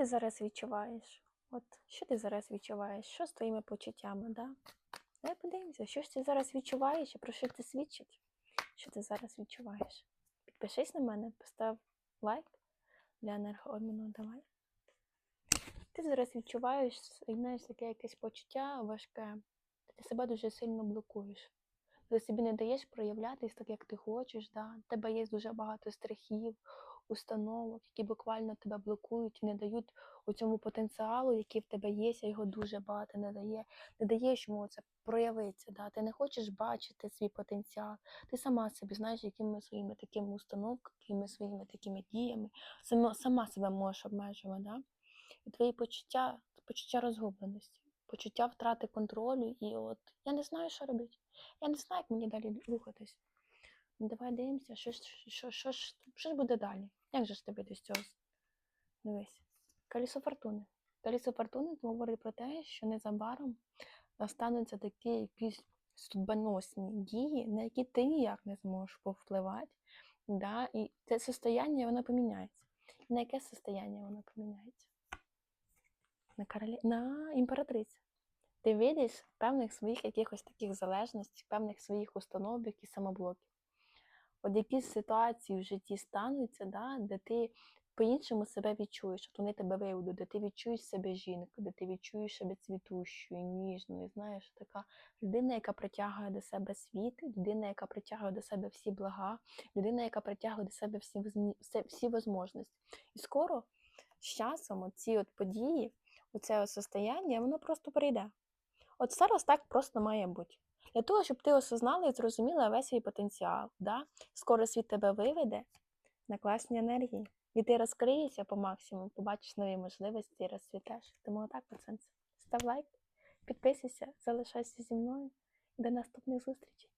ти зараз відчуваєш? От що ти зараз відчуваєш? Що з твоїми почуттями, да? Давай подивимося, що ж ти зараз відчуваєш і про що це свідчить? Що ти зараз відчуваєш? Підпишись на мене, постав лайк для енергообміну. Давай. Ти зараз відчуваєш, знаєш, таке якесь почуття важке. Ти себе дуже сильно блокуєш. Ти собі не даєш проявлятись так, як ти хочеш. Да? У тебе є дуже багато страхів, установок, які буквально тебе блокують не дають у цьому потенціалу, який в тебе є, а його дуже багато не дає. Не даєш йому це проявитися. Да? Ти не хочеш бачити свій потенціал. Ти сама собі знаєш, якими своїми такими установками, якими своїми такими діями, сама, сама себе можеш обмежувати. Да? І твої почуття, почуття розгубленості, почуття втрати контролю, і от я не знаю, що робити. Я не знаю, як мені далі рухатись. Давай дивимося, що, що, що, що ж буде далі. Як же ж тобі до цього? Дивись. Колесо фортуни. Колесо фортуни говорить про те, що незабаром настануться такі якісь судьбоносні дії, на які ти ніяк не зможеш повпливати. Да? І це состояння воно поміняється. На яке состояння воно поміняється? На королі... на імператрицю. Ти видиш певних своїх якихось таких залежностей, певних своїх установок і самоблоків. От якісь ситуації в житті стануться, да, де ти по-іншому себе відчуєш, от вони тебе виведуть, де ти відчуєш себе жінкою, де ти відчуєш себе цвітущою, ніжною, знаєш, така людина, яка притягує до себе світ, людина, яка притягує до себе всі блага, людина, яка притягує до себе всі, все- всі можливості. І скоро з часом ці от події, оце от состояння, воно просто прийде. От зараз так просто має бути. Для того, щоб ти осознала і зрозуміла весь свій потенціал. Да? Скоро світ тебе виведе на класні енергії. І ти розкриєшся по максимуму, побачиш нові можливості і розцвітеш. Тому отак, пацанці. Став лайк, підписуйся, залишайся зі мною. До наступних зустрічей.